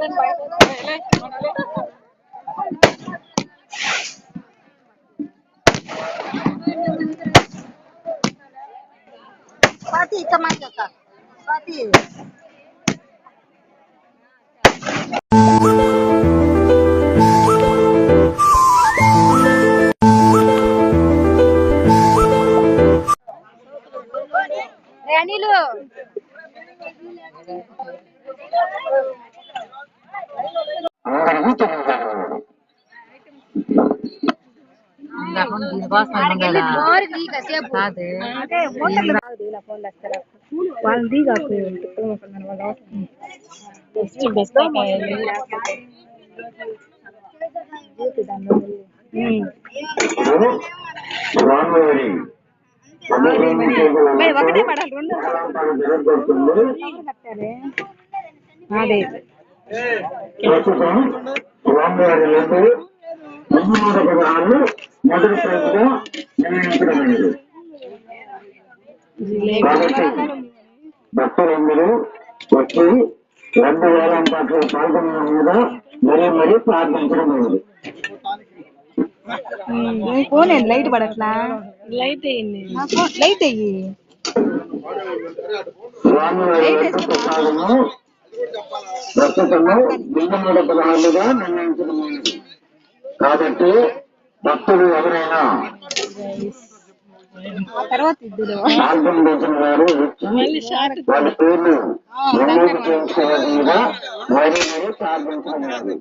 Pati kamay ka. Pati. ఒకటే పడాలి ప్రస్తుతం స్వామివారి నందు ముందు పదహారు మొదటి ప్రైజ్గా నిర్ణయించడమైనది కాబట్టి భక్తులందరూ వచ్చి రెండు వేల పాటలు పాల్గొనడం మీద మరీ మరీ ప్రార్థించడమైనది ఫోన్ లైట్ పడట్లా? లైట్ అయ్యింది లైట్ అయ్యి ప్రస్తుతము బియ్యముడ పదహారులుగా నిర్ణయించడమైనది కాబట్టి భక్తులు ఎవరైనా ఆ తర్వాత ఇద్దరు. పాల్గొనవలసిన వారు వచ్చి వాళ్ళ పేర్లు నమోదు చేసుకోవాల్సిందిగా మరీ మరీ ప్రార్థించడమైనది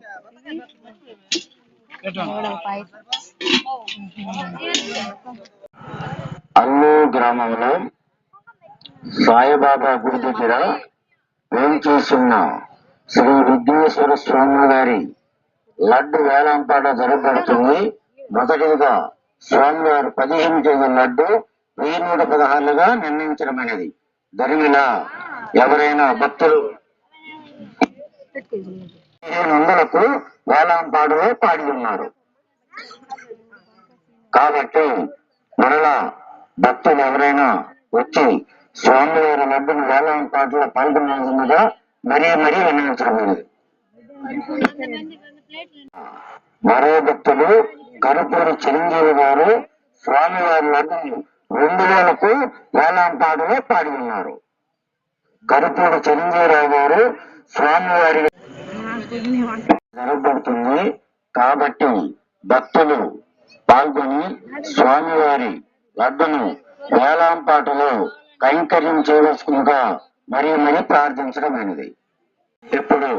అల్లు గ్రామంలో సాయిబాబా గుడి దగ్గర వేంచేస్తున్న శ్రీ విఘ్నేశ్వర స్వామి గారి లడ్డు వేలంపాట జరగబడుతుంది. మొదటిగా స్వామివారి పదిహేను కేజీల లడ్డు వెయ్యి నూట పదహారులుగా నిర్ణయించడమైనది ధరిమిల ఎవరైనా భక్తులు పదిహేను వందలకు వేలంపాటలో పాడి ఉన్నారు కాబట్టి మరలా భక్తులు ఎవరైనా వచ్చి స్వామివారి లడ్డును వేలం పాటలో పాల్గొనాల్సిందిగా మరీ మరీ వినియోగించడమైనది భక్తులు కరుపూరి చిరంజీవి గారు స్వామివారి లడ్డును రెండు వేలకు వేలాం పాటలో పాడి ఉన్నారు. కరుపూడి చిరంజీవిరావు గారు స్వామివారి జరగబడుతుంది కాబట్టి భక్తులు పాల్గొని స్వామివారి లడ్డును వేలాంపాటలో కైంకర్యం చేయవలసిందిగా మరీ మరీ ప్రార్థించడమైనది. ఇప్పుడు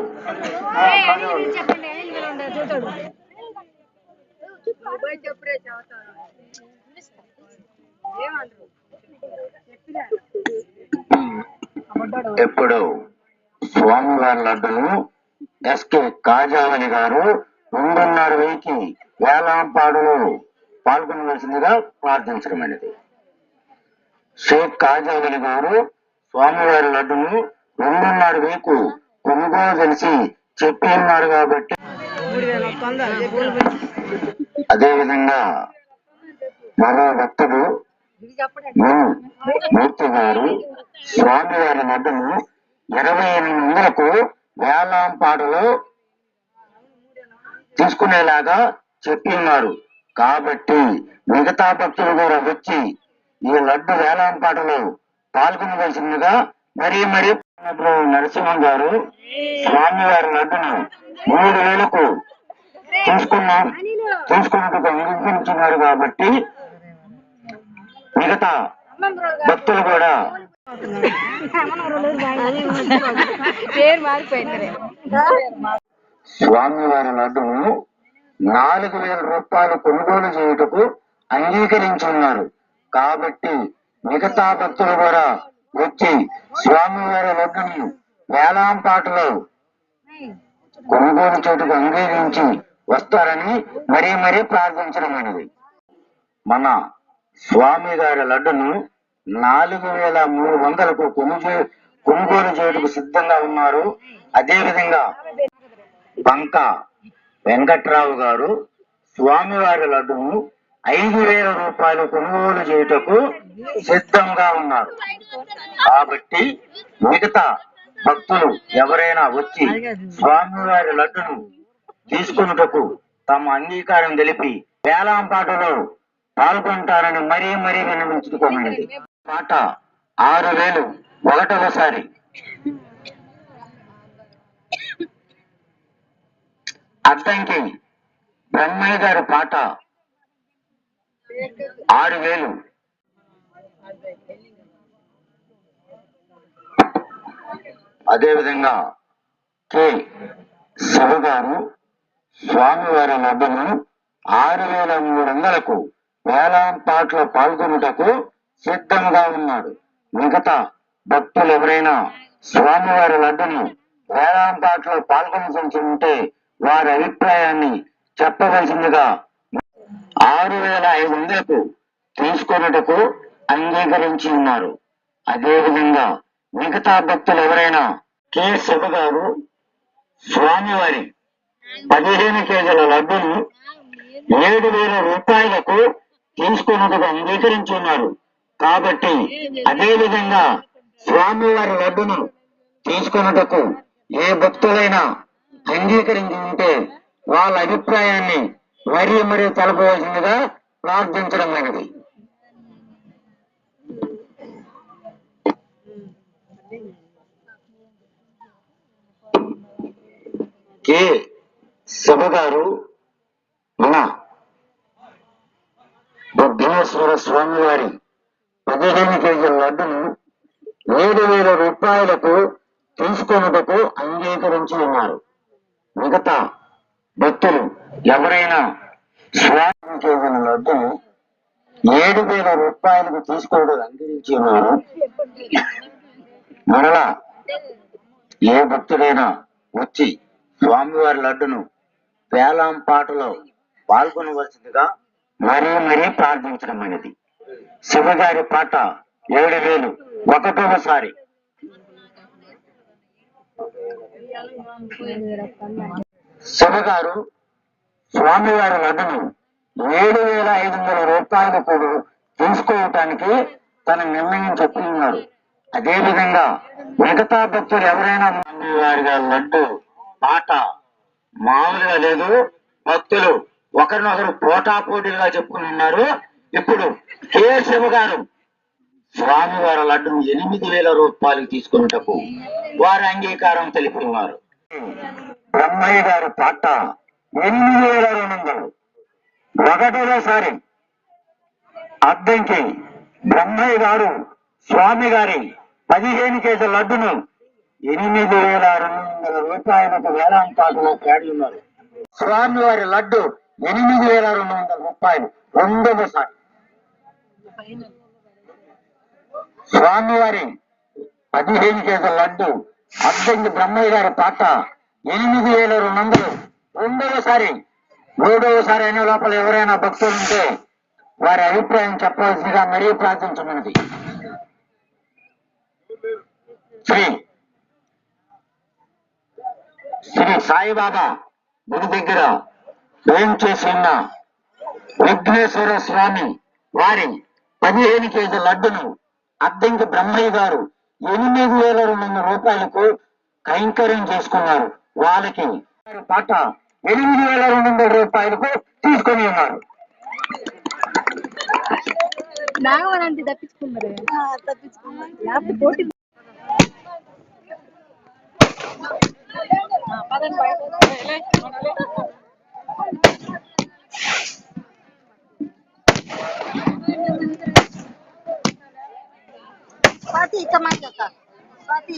ఇప్పుడు స్వామివారి లడ్డును ఎస్కే కాజావలి గారు రెండున్నర వెయ్యికి వేలాంపాడులో పాల్గొనవలసిందిగా ప్రార్థించడమైనది షేక్ కాజావలి గారు స్వామివారి లడ్డును రెండున్నర వెయ్యికు కొనుగోలు తెలిసి చెప్పి ఉన్నారు కాబట్టి అదేవిధంగా మరో భక్తుడు మూర్తి గారు స్వామివారి లడ్డును ఇరవై ఎనిమిది వందలకు వేలాంపాడులో తీసుకునేలాగా చెప్పినారు. కాబట్టి మిగతా భక్తులు కూడా వచ్చి ఈ లడ్డు వేలాంపాటలో పాల్గొనవలసిందిగా మరీ మరీ నరసింహం గారు స్వామివారి లడ్డును మూడు వేలకు తీసుకున్నాం తీసుకున్నట్టుగా అంగీకరించున్నారు కాబట్టి మిగతా భక్తులు కూడా పేరు మారిపోయింది స్వామివారి లడ్డును నాలుగు వేల రూపాయలు కొనుగోలు చేయుటకు అంగీకరించున్నారు. కాబట్టి మిగతా భక్తులు కూడా వచ్చి స్వామివారి లడ్డుని వేలాంపాటలో కొనుగోలు చోటుకు అంగీకరించి వస్తారని మరీ మరీ ప్రార్థించడమైనది మన స్వామి గారి లడ్డును నాలుగు వేల మూడు వందలకు కొనుగో కొనుగోలు చేయటకు సిద్ధంగా ఉన్నారు. అదేవిధంగా బంక వెంకట్రావు గారు స్వామివారి లడ్డును ఐదు వేల రూపాయలు కొనుగోలు చేయుటకు సిద్ధంగా ఉన్నారు. కాబట్టి మిగతా భక్తులు ఎవరైనా వచ్చి స్వామివారి లడ్డును తీసుకొనుటకు తమ అంగీకారం తెలిపి వేలాం పాటలో పాల్గొంటారని మరీ మరీ విన్నవించుకోమండి. పాట ఆరు వేలు ఒకటవసారి అద్దంకి బ్రహ్మయ్య గారి పాట ఆరు వేలు. అదేవిధంగా కె. శివ గారు స్వామివారి లడ్డును ఆరు వేల మూడు వందలకు వేలాం పాటలో పాల్గొనుటకు సిద్ధంగా ఉన్నాడు. మిగతా భక్తులు ఎవరైనా స్వామివారి లడ్డును వేలాం పాటలో పాల్గొనవలసి ఉంటే వారి అభిప్రాయాన్ని చెప్పవలసిందిగా ఆరు వేల ఐదు వందలకు తీసుకొనుటకు అంగీకరించి ఉన్నారు. అదేవిధంగా మిగతా భక్తులు ఎవరైనా కె. శివ గారు స్వామివారి పదిహేను కేజీల లడ్డును ఏడు వేల రూపాయలకు తీసుకున్నట్టుగా అంగీకరించి ఉన్నారు. కాబట్టి అదే విధంగా స్వామివారి లడ్డును తీసుకున్నటకు ఏ భక్తులైనా అంగీకరించి ఉంటే వాళ్ళ అభిప్రాయాన్ని వరి మరి తలపవలసిందిగా ప్రార్థించడం అనేది కే. శివ గారు మన బుద్ధేశ్వర స్వామి వారి పదిహేను కేజీల లడ్డును ఏడు వేల రూపాయలకు తీసుకొనుటకు అంగీకరించి ఉన్నారు. మిగతా భక్తులు ఎవరైనా స్వామి కేజీల లడ్డు ఏడు వేల రూపాయలకు తీసుకోవడం అంగీకరించేవారు ఉన్నారు మరలా ఏ భక్తుడైనా వచ్చి స్వామివారి లడ్డును వేలాం పాటలో పాల్గొనవలసిందిగా మరీ మరీ ప్రార్థించడం అనేది. శివగారి పాట ఏడు వేలు ఒకటోసారి. శివగారు స్వామివారి లడ్డును ఏడు వేల ఐదు వందల రూపాయలకు తీసుకోవటానికి తన నిర్ణయం చెప్పుకున్నాడు అదే విధంగా మిగతా భక్తులు ఎవరైనా స్వామివారి గారి లడ్డు పాట మామూలుగా లేదు భక్తులు ఒకరినొకరు పోటాపోటీలుగా చెప్పుకుని ఉన్నారు. ఇప్పుడు కె శివ గారు స్వామివారి లడ్డును ఎనిమిది వేల రూపాయలు తీసుకున్నటకు వారి అంగీకారం తెలిపినారు. బ్రహ్మయ్య గారు పాట ఎనిమిది వేల రెండు వందలు. ఒకటోసారి అద్దంకి బ్రహ్మయ్య గారు స్వామి గారి పదిహేను కేజీల లడ్డును ఎనిమిది వేల రెండు వందల రూపాయలకు వేలాంపాటలో పేడి ఉన్నారు స్వామి వారి లడ్డు ఎనిమిది వేల రెండు వందల రూపాయలు రెండవసారి స్వామివారి పదిహేను కేజీల లడ్డు అద్దంకి బ్రహ్మయ్య గారి పాట ఎనిమిది వేల రెండు వందలు రెండవసారి మూడవసారి అనే లోపల ఎవరైనా భక్తులు ఉంటే వారి అభిప్రాయం చెప్పవలసిందిగా మరీ ప్రార్థించమన్నది. శ్రీ శ్రీ సాయిబాబా గుడి దగ్గర ఏం చేసి ఉన్న విఘ్నేశ్వర స్వామి వారి పదిహేను కేజీ లడ్డును అద్దెంకి బ్రహ్మయ్య గారు ఎనిమిది వేల రెండు వందల రూపాయలకు కైంకర్యం చేసుకున్నారు. వాళ్ళకి పాట ఎనిమిది వేల రెండు వందల రూపాయలకు తీసుకొని ఉన్నారు నాగవనంతి తప్పించుకున్నారు లేకపోతే పోటీ ఆ, పదండి బయట. స్వాతి కమాయి అక్క స్వాతి